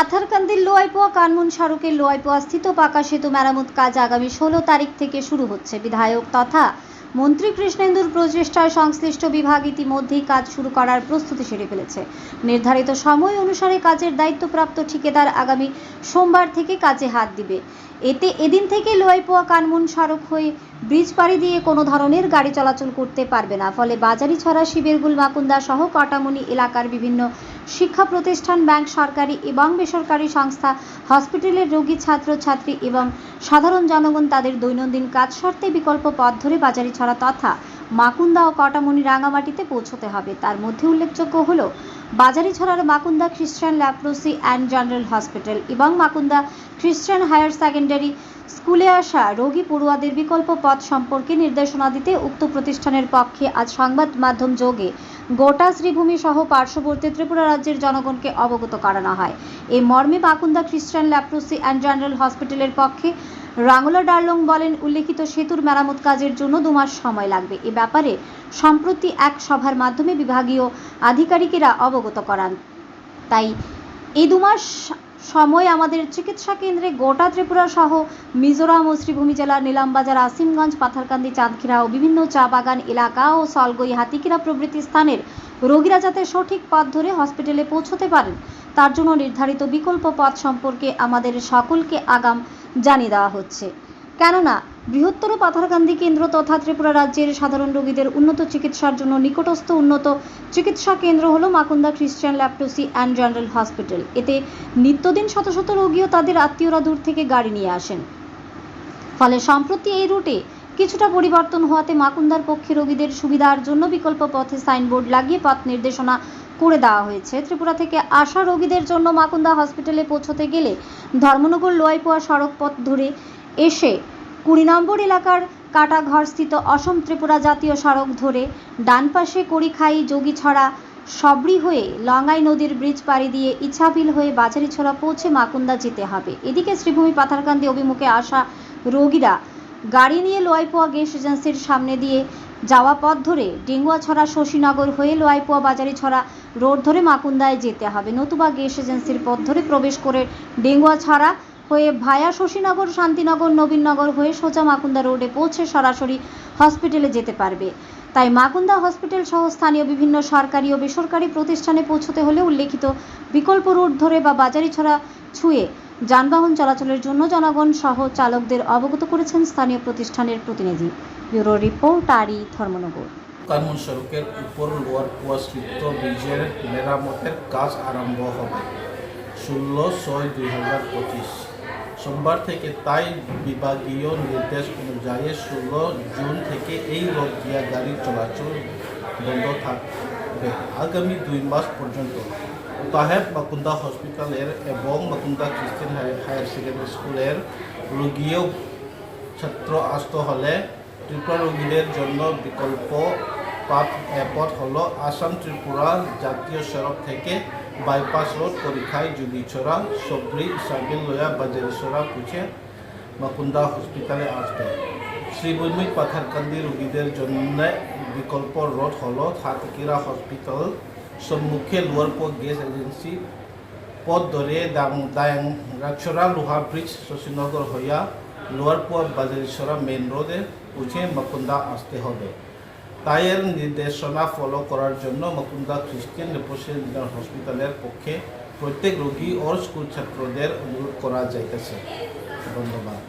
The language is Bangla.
পাথারকান্দির লোয়াইপোয়া কানমুন সড়কের লোয়াইপোয়া স্থিত পাকা সেতু মেরামত কাজ আগামী ষোলো তারিখ থেকে শুরু হচ্ছে। বিধায়ক তথা মন্ত্রী কৃষ্ণেন্দুর প্রচেষ্টায় সংশ্লিষ্ট বিভাগ ইতিমধ্যেই কাজ শুরু করার প্রস্তুতি সেরে ফেলেছে। নির্ধারিত সময় অনুসারে কাজের দায়িত্বপ্রাপ্ত ঠিকাদার আগামী সোমবার থেকে কাজে হাত দিবে। এতে এদিন থেকে লোয়াইপোয়া কানমুন সড়ক হয়ে ব্রিজ পাড়ি দিয়ে কোনো ধরনের গাড়ি চলাচল করতে পারবে না। ফলে বাজারি ছড়া, শিবেরগুল মাকুন্দা সহ কাটামুনি এলাকার বিভিন্ন শিক্ষা প্রতিষ্ঠান, ব্যাংক, সরকারি এবং বেসরকারি সংস্থা, হসপিটালের রোগী, ছাত্রছাত্রী এবং সাধারণ জনগণ তাদের দৈনন্দিন কাজ সারতে বিকল্প পথ ধরে বাজারি ছড়া তথা মাকুন্দা ও কটামুনি রাঙামাটিতে পৌঁছতে হবে। তার মধ্যে উল্লেখযোগ্য হল বাজারি ছড়ার মাকুন্দা খ্রিস্টান ল্যাপ্রোসি অ্যান্ড জেনারেল হসপিটাল এবং মাকুন্দা খ্রিস্টান হায়ার সেকেন্ডারি স্কুলে আসা রোগী পড়ুয়াদের বিকল্প পথ সম্পর্কে নির্দেশনা দিতে উক্ত প্রতিষ্ঠানের পক্ষে আজ সংবাদ মাধ্যম যোগে গোটা শ্রীভূমি সহ পার্শ্ববর্তী ত্রিপুরা রাজ্যের জনগণকে অবগত করানো হয়। এই মর্মে বাকুন্দা খ্রিস্টান ল্যাপ্রোসি অ্যান্ড জেনারেল হসপিটালের পক্ষে রাঙ্গুলা ডার্লং বলেন, উল্লেখিত সেতুর মেরামত কাজের জন্য দু মাস সময় লাগবে। এ ব্যাপারে সম্প্রতি এক সভার মাধ্যমে বিভাগীয় আধিকারিকেরা অবগত করান। তাই এই দু মাস সময় আমাদের চিকিৎসা কেন্দ্রে গোটা ত্রিপুরা সহ মিজোরাম ও শ্রীভূমি জেলার নীলামবাজার, আসিমগঞ্জ, পাথারকান্দি, চাঁদখিরা ও বিভিন্ন চা বাগান এলাকা ও সলগই হাতিকিরা প্রভৃতি স্থানের রোগীরা যাতে সঠিক পথ ধরে হসপিটালে পৌঁছতে পারেন, তার জন্য নির্ধারিত বিকল্প পথ সম্পর্কে আমাদের সকলকে আগাম জানিয়ে দেওয়া হচ্ছে। কেননা বৃহত্তর পাথারকান্দি কেন্দ্র তথা ত্রিপুরা রাজ্যের সাধারণ রোগীদের উন্নত চিকিৎসার জন্য নিকটস্থ উন্নত চিকিৎসা কেন্দ্র হল মাকুন্দা খ্রিস্টান ল্যাপ্টোসি অ্যান্ড জেনারেল হসপিটাল। এতে নিত্যদিন শত শত রোগী ও তাদের আত্মীয়রা দূর থেকে গাড়ি নিয়ে আসেন। ফলে সম্প্রতি এই রুটে কিছুটা পরিবর্তন হওয়াতে মাকুন্দার পক্ষে রোগীদের সুবিধার জন্য বিকল্প পথে সাইনবোর্ড লাগিয়ে পথ নির্দেশনা করে দেওয়া হয়েছে। ত্রিপুরা থেকে আসা রোগীদের জন্য মাকুন্দা হসপিটালে পৌঁছতে গেলে ধর্মনগর, লোয়াইপোয়া সড়ক পথ ধরে এসে কুড়ি নম্বর এলাকার কাটাঘরস্থিত অসম ত্রিপুরা জাতীয় সড়ক ধরে ডান পাশে কড়িখাই, যোগীছড়া সবরি হয়ে লঙ্গাই নদীর ব্রিজ পাড়ি দিয়ে ইছাবিল হয়ে বাজারিছড়া পৌঁছে মাকুন্দা যেতে হবে। এদিকে শ্রীভূমি পাথারকান্দি অভিমুখে আসা রোগীরা গাড়ি নিয়ে লোয়াইপোয়া গ্যাস এজেন্সির সামনে দিয়ে যাওয়া পথ ধরে ডেঙ্গুয়াছড়া শশীনগর হয়ে লোয়াইপোয়া বাজারিছড়া রোড ধরে মাকুন্দায় যেতে হবে। নতুবা গ্যাস এজেন্সির পথ ধরে প্রবেশ করে ডেঙ্গুয়াছড়া হয়ে ভায়া শশীনগর, শান্তিনগর, নবীনগর হয়ে সোজা মাকুন্দা রোডে পৌঁছে সরাসরি হসপিটালে যেতে পারবে। তাই মাকুন্দা হসপিটাল সহ স্থানীয় বিভিন্ন সরকারি ও বেসরকারি প্রতিষ্ঠানে পৌঁছতে হলে উল্লেখিত বিকল্প রুট ধরে বা বাজারি ছড়া ছুঁয়ে যানবাহন চলাচলের জন্য জনগণ সহ চালকদের অবগত করেছেন স্থানীয় প্রতিষ্ঠানের প্রতিনিধি। ব্যুরো রিপোর্ট, আরি, ধর্মনগর। কানমন সড়কের উপর কুয়াশৃত ব্রিজের মেরামতের কাজ আরম্ভ হবে। ষোলো ছয় দুই হাজার পঁচিশ। সোমবার থেকে তাই বিভাগীয় নির্দেশ অনুযায়ী ষোলো জুন থেকে এই রোড দিয়া গাড়ি চলাচল বন্ধ থাকবে। আগামী দুই মাস পর্যন্ত তাহেব বাকুন্দা হসপিটালের এবং বাকুন্দা খ্রিস্টান হায়ার সেকেন্ডারি স্কুলের রোগীয় ছাত্র আসতে হলে ত্রিপুরা রোগীদের জন্য বিকল্প পথ হলো আসাম ত্রিপুরা জাতীয় সড়ক থেকে বাইপাস রোড পরীক্ষায় যুগিছড়া সবরি সাবিল লয়া বাজারিছড়া পুছে মাকুন্দা হসপিটালে আসবে। শ্রীভূমি পাথারকান্দি রোগীদের জন্য বিকল্প রোড হলো হাতিকিরা হসপিটাল। সম্মুখে লোয়ারপো গ্যাস এজেন্সি পথ ধরে দায়াং রাকছড়া লোহা ব্রিজ শশীনগর হইয়া লোয়ারপুয়া বাজারিছড়া মেন রোডে পৌঁছে মকুন্দা আসতে হবে। তাই এর নির্দেশনা ফলো করার জন্য মকুন্দা খ্রিস্টিয়ান লেপ্রোসিয়ান জেনারেল হসপিটালের পক্ষে প্রত্যেক রোগী ও স্কুল ছাত্রদের অনুরোধ করা যাইতেছে। ধন্যবাদ।